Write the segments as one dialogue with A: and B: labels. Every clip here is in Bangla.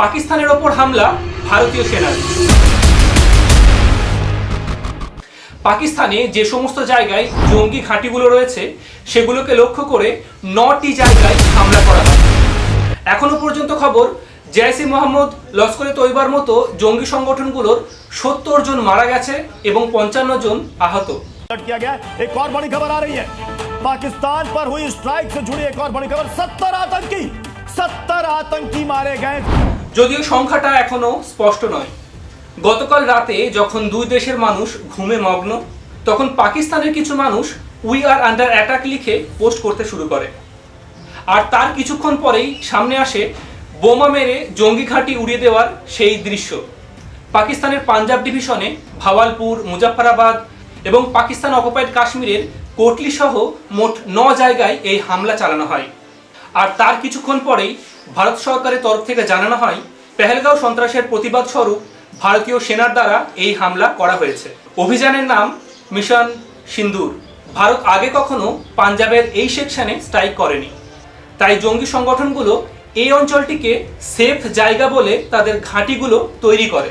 A: পাকিস্তানের ওপর হামলা ভারতীয় সেনার পাকিস্তানে যে সমস্ত জায়গায় জঙ্গি ঘাঁটিগুলো রয়েছে সেগুলোকে লক্ষ্য করে নটি জায়গায় হামলা করা হয় এখনো পর্যন্ত খবর জেসি মোহাম্মদ লস্করে তৈবার মতো জঙ্গি সংগঠনগুলোর সত্তর জন মারা গেছে এবং পঞ্চান্ন জন আহত
B: अलर्ट किया गया है। एक और बड़ी खबर आ रही है पाकिस्तान पर हुई स्ट्राइक से जुड़ी एक और बड़ी खबर सत्तर आतंकी सत्तर आतंकी मारे गए
A: যদিও সংখ্যাটা এখনও স্পষ্ট নয়। গতকাল রাতে যখন দুই দেশের মানুষ ঘুমে মগ্ন, তখন পাকিস্তানের কিছু মানুষ উই আর আন্ডার অ্যাটাক লিখে পোস্ট করতে শুরু করে। আর তার কিছুক্ষণ পরেই সামনে আসে বোমা মেরে জঙ্গি ঘাঁটি উড়িয়ে দেওয়ার সেই দৃশ্য। পাকিস্তানের পাঞ্জাব ডিভিশনে ভাওয়ালপুর, মুজাফফরাবাদ এবং পাকিস্তান অকুপাইড কাশ্মীরের কোটলি সহ মোট ন জায়গায় এই হামলা চালানো হয়। আর তার কিছুক্ষণ পরেই ভারত সরকারের তরফ থেকে জানানো হয়, পেহেলগাঁও সন্ত্রাসের প্রতিবাদ স্বরূপ ভারতীয় সেনার দ্বারা এই হামলা করা হয়েছে। অভিযানের নাম মিশন সিন্দুর। ভারত আগে কখনো পাঞ্জাবের এই সেকশনে স্ট্রাইক করেনি। তাই জঙ্গি সংগঠনগুলো এই অঞ্চলটিকে সেফ জায়গা বলে তাদের ঘাঁটিগুলো তৈরি করে।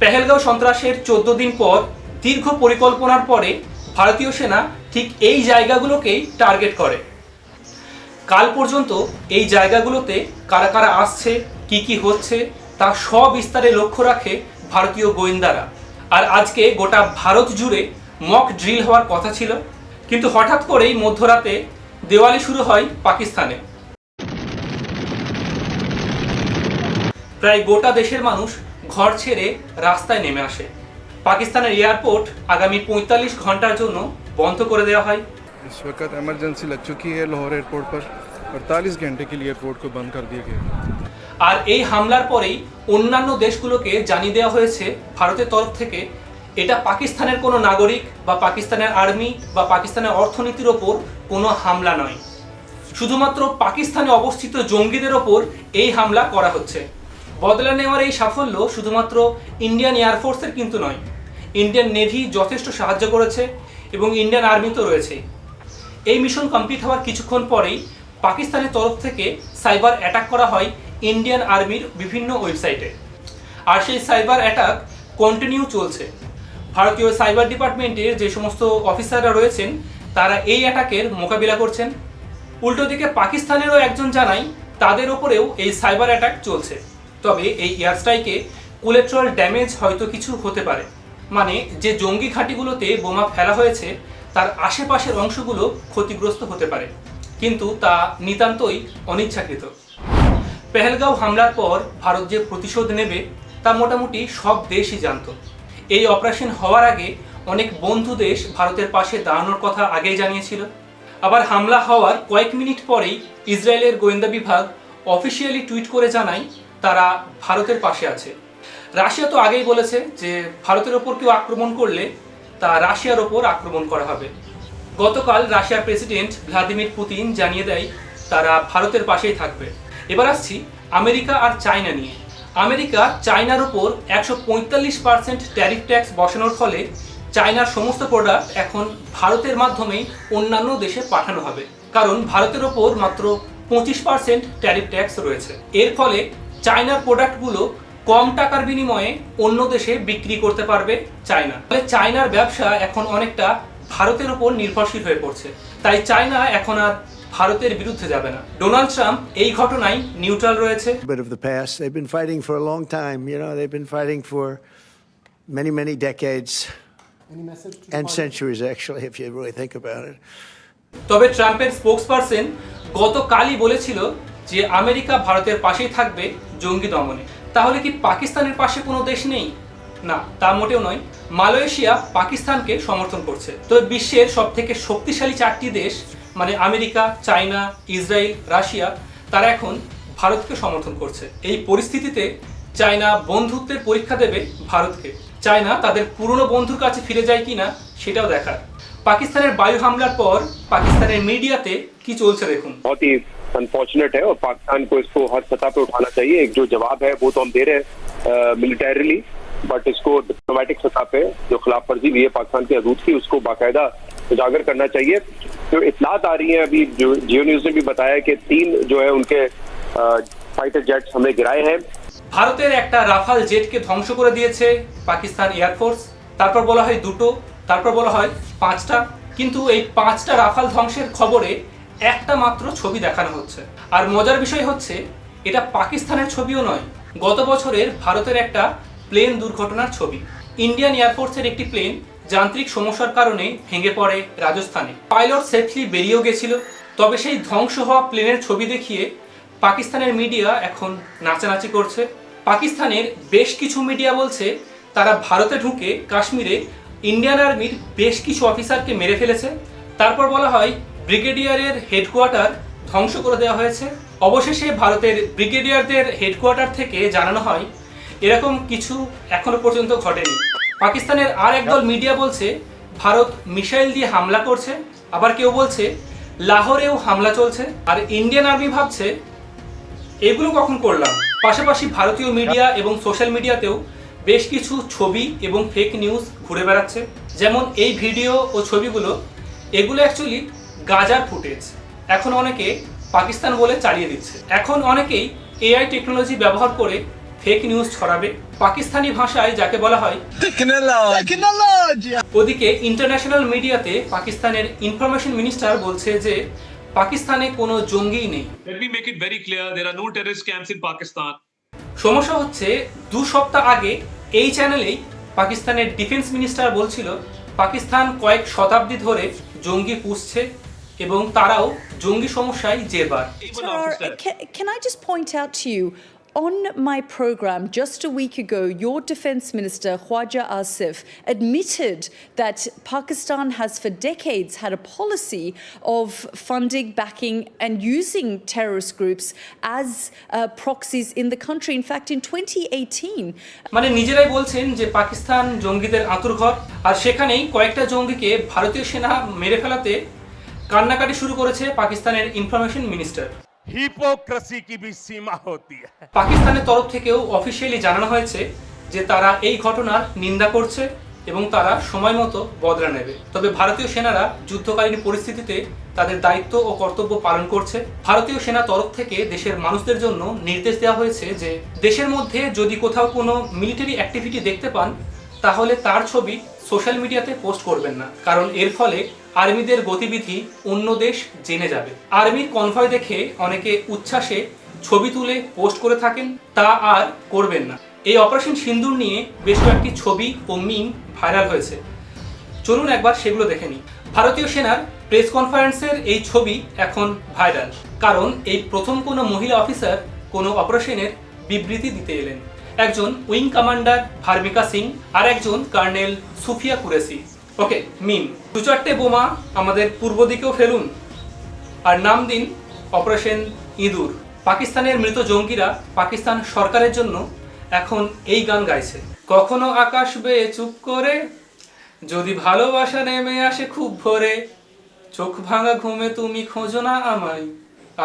A: পেহেলগাঁও সন্ত্রাসের চোদ্দ দিন পর দীর্ঘ পরিকল্পনার পরে ভারতীয় সেনা ঠিক এই জায়গাগুলোকেই টার্গেট করে। কাল পর্যন্ত এই জায়গাগুলোতে কারা কারা আসছে, কি কি হচ্ছে তা সবিস্তারে লক্ষ্য রাখে ভারতীয় গোয়েন্দারা। আর আজকে গোটা ভারত জুড়ে মক ড্রিল হওয়ার কথা ছিল, কিন্তু হঠাৎ করেই মধ্যরাতে দেওয়ালি শুরু হয় পাকিস্তানে। প্রায় গোটা দেশের মানুষ ঘর ছেড়ে রাস্তায় নেমে আসে। পাকিস্তানের এয়ারপোর্ট আগামী পঁয়তাল্লিশ ঘণ্টার জন্য বন্ধ করে দেওয়া হয়।
C: इस वक्त इमरजेंसी लग चुकी है लाहौर एयरपोर्ट पर 48 घंटे के लिए एयरपोर्ट को बंद कर दिया गया है
A: আর এই হামলার পরেই অন্যান্য দেশগুলোকে জানিয়ে দেওয়া হয়েছে ভারতের তরফ থেকে এটা পাকিস্তানের কোনো নাগরিক বা পাকিস্তানের আর্মি বা পাকিস্তানের অর্থনীতির ওপর কোনো হামলা নয় শুধুমাত্র পাকিস্তানে অবস্থিত জঙ্গিদের ওপর এই হামলা করা হচ্ছে বদলা নেওয়ার এই সাফল্য শুধুমাত্র ইন্ডিয়ান এয়ারফোর্সের কিন্তু নয় ইন্ডিয়ান নেভি যথেষ্ট সাহায্য করেছে এবং ইন্ডিয়ান আর্মি তো রয়েছেই এই মিশন কমপ্লিট হওয়ার কিছুক্ষণ পরেই পাকিস্তানের তরফ থেকে সাইবার অ্যাটাক করা হয় ইন্ডিয়ান আর্মির বিভিন্ন ওয়েবসাইটে। আর সেই সাইবার অ্যাটাক কন্টিনিউ চলছে। ভারতীয় সাইবার ডিপার্টমেন্টের যে সমস্ত অফিসাররা রয়েছেন, তারা এই অ্যাটাকের মোকাবিলা করছেন। উল্টো দিকে পাকিস্তানেরও একজন জানাই, তাদের ওপরেও এই সাইবার অ্যাটাক চলছে। তবে এই এয়ার স্ট্রাইকে কোলেট্রাল ড্যামেজ হয়তো কিছু হতে পারে। মানে যে জঙ্গি ঘাঁটিগুলোতে বোমা ফেলা হয়েছে তার আশেপাশের অংশগুলো ক্ষতিগ্রস্ত হতে পারে, কিন্তু তা নিতান্তই অনিচ্ছাকৃত। পেহেলগাঁও হামলার পর ভারত যে প্রতিশোধ নেবে, তা মোটামুটি সব দেশই জানত। এই অপারেশন হওয়ার আগে অনেক বন্ধু দেশ ভারতের পাশে দাঁড়ানোর কথা আগেই জানিয়েছিল। আবার হামলা হওয়ার কয়েক মিনিট পরেই ইসরায়েলের গোয়েন্দা বিভাগ অফিসিয়ালি টুইট করে জানায়, তারা ভারতের পাশে আছে। রাশিয়া তো আগেই বলেছে যে ভারতের ওপর কেউ আক্রমণ করলে তা রাশিয়ার ওপর আক্রমণ করা হবে। গতকাল রাশিয়ার প্রেসিডেন্ট ভ্লাদিমির পুতিন জানিয়ে দেয়, তারা ভারতের পাশেই থাকবে। এবার আসছি আমেরিকা আর চায়না নিয়ে। আমেরিকা চায়নার ওপর একশো পঁয়তাল্লিশ পার্সেন্ট ট্যারিফ ট্যাক্স বসানোর ফলে চায়নার সমস্ত প্রোডাক্ট এখন ভারতের মাধ্যমেই অন্যান্য দেশে পাঠানো হবে। কারণ ভারতের ওপর মাত্র পঁচিশ পার্সেন্ট ট্যারিফ ট্যাক্স রয়েছে। এর ফলে চায়নার প্রোডাক্টগুলো কম টাকার বিনিময়ে অন্য দেশে বিক্রি করতে পারবে চায়না ফলে চায়নার ব্যবসা এখন অনেকটা ভারতের উপর নির্ভরশীল হয়ে পড়ছে তাই চায়না এখন আর ভারতের বিরুদ্ধে যাবে না ডোনাল্ড ট্রাম্প এই ঘটনায় নিউট্রাল রয়েছে
D: bit of the past. They've been fighting for a long time. You know, they've been fighting for many, many decades and centuries, actually, if you really think about it.
A: তবে ট্রাম্পের স্পোক্সপারসন গতকালই বলেছিল যে আমেরিকা ভারতের পাশেই থাকবে জঙ্গি দমনে তাহলে কি পাকিস্তানের পাশে কোনো দেশ নেই? না, তা মোটেও নয়। মালয়েশিয়া পাকিস্তানকে সমর্থন করছে। তো বিশ্বের সব থেকে শক্তিশালী চারটি দেশ মানে আমেরিকা, চায়না, ইসরায়েল, রাশিয়া, তারা এখন ভারতকে সমর্থন করছে। এই পরিস্থিতিতে চায়না বন্ধুত্বের পরীক্ষা দেবে ভারতকে। চায়না তাদের পুরনো বন্ধুর কাছে ফিরে যায় কিনা, সেটাও দেখার। পাকিস্তানের বায়ু হামলার পর পাকিস্তানের মিডিয়াতে কি চলছে দেখুন।
E: अनफॉर्चुनेट है और पाकिस्तान को इसको हर सतह पे उठाना चाहिए एक जो जवाब है वो तो हम दे रहे हैं मिलिटरीली बट इसको डिप्लोमेटिक सतह पे जो खिलाफ वर्जी हुई है पाकिस्तान की हदूद की उसको बाकायदा उजागर करना चाहिए तो इतलात आ रही है अभी जो जियो न्यूज ने भी बताया कि तीन जो है उनके फाइटर जेट्स हमने गिराए हैं
A: ভারতের একটা রাফাল জেটকে ধ্বংস করে দিয়েছে পাকিস্তান এয়ারফোর্স তারপর বলা হয় দুটো তারপর বলা হয় পাঁচটা কিন্তু এই পাঁচটা রাফাল ধ্বংসের খবরে একটা মাত্র ছবি দেখানো হচ্ছে। আর মজার বিষয় হচ্ছে, এটা পাকিস্তানের ছবিও নয়, গত বছরের ভারতের একটা প্লেন দুর্ঘটনার ছবি। ইন্ডিয়ান এয়ারফোর্সের একটি প্লেন যান্ত্রিক সমস্যার কারণে ভেঙে পড়ে রাজস্থানে। পাইলট সেফলি বেরিয়েও গেছিল, তবে সেই ধ্বংস হওয়া প্লেনের ছবি দেখিয়ে পাকিস্তানের মিডিয়া এখন নাচানাচি করছে। পাকিস্তানের বেশ কিছু মিডিয়া বলছে, তারা ভারতে ঢুকে কাশ্মীরে ইন্ডিয়ান আর্মির বেশ কিছু অফিসারকে মেরে ফেলেছে। তারপর বলা হয় ব্রিগেডিয়ারের হেডকোয়ার্টার ধ্বংস করে দেওয়া হয়েছে। অবশেষে ভারতের ব্রিগেডিয়ারদের হেডকোয়ার্টার থেকে জানানো হয়, এরকম কিছু এখনও পর্যন্ত ঘটেনি। পাকিস্তানের আর একদল মিডিয়া বলছে, ভারত মিসাইল দিয়ে হামলা করছে। আবার কেউ বলছে, লাহোরেও হামলা চলছে। আর ইন্ডিয়ান আর্মি ভাবছে, এগুলো কখন করলাম? পাশাপাশি ভারতীয় মিডিয়া এবং সোশ্যাল মিডিয়াতেও বেশ কিছু ছবি এবং ফেক নিউজ ঘুরে বেড়াচ্ছে। যেমন এই ভিডিও ও ছবিগুলো, এগুলো অ্যাকচুয়ালি গাজার ফুটেজ। এখন অনেকে পাকিস্তান বলে চালিয়ে দিচ্ছে। এখন অনেকেই এআই টেকনোলজি ব্যবহার করে ফেক নিউজ ছড়াবে। পাকিস্তানি ভাষায় যাকে বলা হয় ওদিকে ইন্টারন্যাশনাল মিডিয়াতে পাকিস্তানের ইনফরমেশন মিনিস্টার বলছে যে পাকিস্তানে কোনো জঙ্গি নেই।
F: Let me make it very clear there are no terrorist camps in Pakistan.
A: সমস্যা হচ্ছে দু সপ্তাহ আগে এই চ্যানেলেই পাকিস্তানের ডিফেন্স মিনিস্টার বলছিল পাকিস্তান কয়েক শতাব্দী ধরে জঙ্গি পুষছে। এবং তারাও জঙ্গি সমস্যায় জেরবার
G: can I just point out to you, on my program just a week ago, your defense minister, Khwaja Asif, admitted that Pakistan has for decades had a policy of funding, backing, and using terrorist groups as uh, proxies in the country. In fact, in 2018,
A: মানে নিজেরাই বলছেন যে পাকিস্তান জঙ্গিদের আঁতুরঘর আর সেখানেই কয়েকটা জঙ্গিকে ভারতীয় সেনা মেরে ফেলাতে কান্নাকাটি শুরু করেছে পাকিস্তানের ইনফরমেশন মিনিস্টার
H: হিপোক্রেসি কি সীমা হতি
A: পাকিস্তানের তরফ থেকেও অফিসিয়ালি জানানো হয়েছে যে তারা এই ঘটনার নিন্দা করছে এবং তারা সময় মতো বদলা নেবে। তবে ভারতীয় সেনারা যুদ্ধকালীন পরিস্থিতিতে তাদের দায়িত্ব ও কর্তব্য পালন করছে। ভারতীয় সেনা তরফ থেকে দেশের মানুষদের জন্য নির্দেশ দেওয়া হয়েছে যে দেশের মধ্যে যদি কোথাও কোনো মিলিটারি অ্যাক্টিভিটি দেখতে পান তাহলে তার ছবি সোশ্যাল মিডিয়াতে পোস্ট করবেন না। কারণ এর ফলে আর্মিদের গতিবিধি অন্য দেশ জেনে যাবে। আর্মির কনভয় দেখে অনেকে উচ্ছ্বাসে ছবি তুলে পোস্ট করে থাকেন, তা আর করবেন না। এই অপারেশন সিন্দুর নিয়ে বেশ কয়েকটি ছবি ও মিম ভাইরাল হয়েছে। চলুন একবার সেগুলো দেখে নিই। ভারতীয় সেনার প্রেস কনফারেন্সের এই ছবি এখন ভাইরাল, কারণ এই প্রথম কোনো মহিলা অফিসার কোনো অপারেশনের বিবৃতি দিতে এলেন। একজন উইং কমান্ডার ভার্মিকা সিং আর একজন কর্নেল সুফিয়া কুরেসি। ওকে মিম দু চারটে বোমা আমাদের পূর্ব দিকেও ফেলুন। আর নাম দিন অপারেশন ইঁদুর। পাকিস্তানের মৃত জঙ্গিরা পাকিস্তান সরকারের জন্য এখন এই গান গাইছে। কখনো আকাশ বেয়ে চুপ করে, যদি ভালোবাসা নেমে আসে খুব ভোরে, চোখ ভাঙা ঘুমে তুমি খোঁজো না আমায়,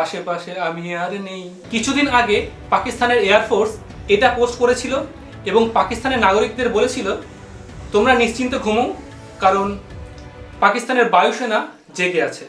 A: আশেপাশে আমি আর নেই। কিছুদিন আগে পাকিস্তানের এয়ারফোর্স এটা পোস্ট করেছিল এবং পাকিস্তানের নাগরিকদের বলেছিল, তোমরা নিশ্চিন্ত ঘুমো কারণ পাকিস্তানের বায়ুসেনা জেগে আছে।